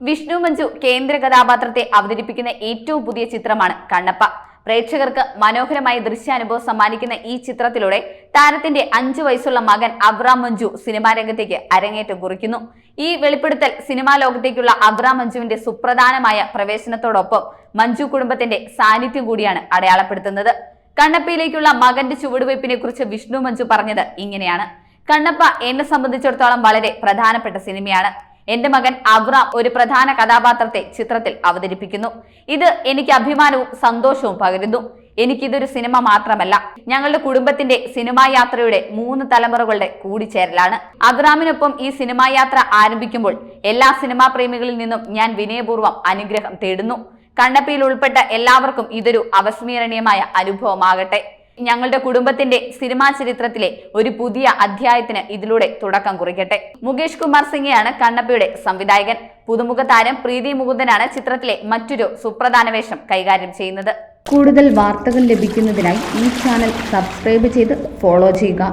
വിഷ്ണു മഞ്ജു കേന്ദ്ര കഥാപാത്രത്തെ അവതരിപ്പിക്കുന്ന ഏറ്റവും പുതിയ ചിത്രമാണ് കണ്ണപ്പ. പ്രേക്ഷകർക്ക് മനോഹരമായ ദൃശ്യാനുഭവം സമ്മാനിക്കുന്ന ഈ ചിത്രത്തിലൂടെ താരത്തിന്റെ അഞ്ചു വയസ്സുള്ള മകൻ അബ്രാം മഞ്ജു സിനിമാ രംഗത്തേക്ക് അരങ്ങേറ്റം കുറിക്കുന്നു. ഈ വെളിപ്പെടുത്തൽ സിനിമാ ലോകത്തേക്കുള്ള അബ്രാം മഞ്ജുവിന്റെ സുപ്രധാനമായ പ്രവേശനത്തോടൊപ്പം മഞ്ജു കുടുംബത്തിന്റെ സാന്നിധ്യം കൂടിയാണ് അടയാളപ്പെടുത്തുന്നത്. കണ്ണപ്പയിലേക്കുള്ള മകന്റെ ചുവടുവയ്പ്പിനെ കുറിച്ച് വിഷ്ണു മഞ്ജു പറഞ്ഞത് ഇങ്ങനെയാണ്. കണ്ണപ്പ എന്നെ സംബന്ധിച്ചിടത്തോളം വളരെ പ്രധാനപ്പെട്ട സിനിമയാണ്. എന്റെ മകൻ അബ്രാം ഒരു പ്രധാന കഥാപാത്രത്തെ ചിത്രത്തിൽ അവതരിപ്പിക്കുന്നു. ഇത് എനിക്ക് അഭിമാനവും സന്തോഷവും പകരുന്നു. എനിക്കിതൊരു സിനിമ മാത്രമല്ല ഞങ്ങളുടെ കുടുംബത്തിന്റെ സിനിമാ യാത്രയുടെ മൂന്ന് തലമുറകളുടെ കൂടിച്ചേരലാണ്. അബ്രാമിനൊപ്പം ഈ സിനിമാ യാത്ര ആരംഭിക്കുമ്പോൾ എല്ലാ സിനിമാ പ്രേമികളിൽ നിന്നും ഞാൻ വിനയപൂർവം അനുഗ്രഹം തേടുന്നു. കണ്ണപ്പിയിൽ ഉൾപ്പെട്ട എല്ലാവർക്കും ഇതൊരു അവസ്മരണീയമായ അനുഭവമാകട്ടെ. ഞങ്ങളുടെ കുടുംബത്തിന്റെ സിനിമാ ചരിത്രത്തിലെ ഒരു പുതിയ അധ്യായത്തിന് ഇതിലൂടെ തുടക്കം കുറിക്കട്ടെ. മുകേഷ് കുമാർ സിംഗെയാണ് കണ്ണപ്പയുടെ സംവിധായകൻ. പുതുമുഖ താരം പ്രീതി മുകുന്ദനാണ് ചിത്രത്തിലെ മറ്റൊരു സുപ്രധാന വേഷം കൈകാര്യം ചെയ്യുന്നത്. കൂടുതൽ വാർത്തകൾ ലഭിക്കുന്നതിനായി ഈ ചാനൽ സബ്സ്ക്രൈബ് ചെയ്ത് ഫോളോ ചെയ്യുക.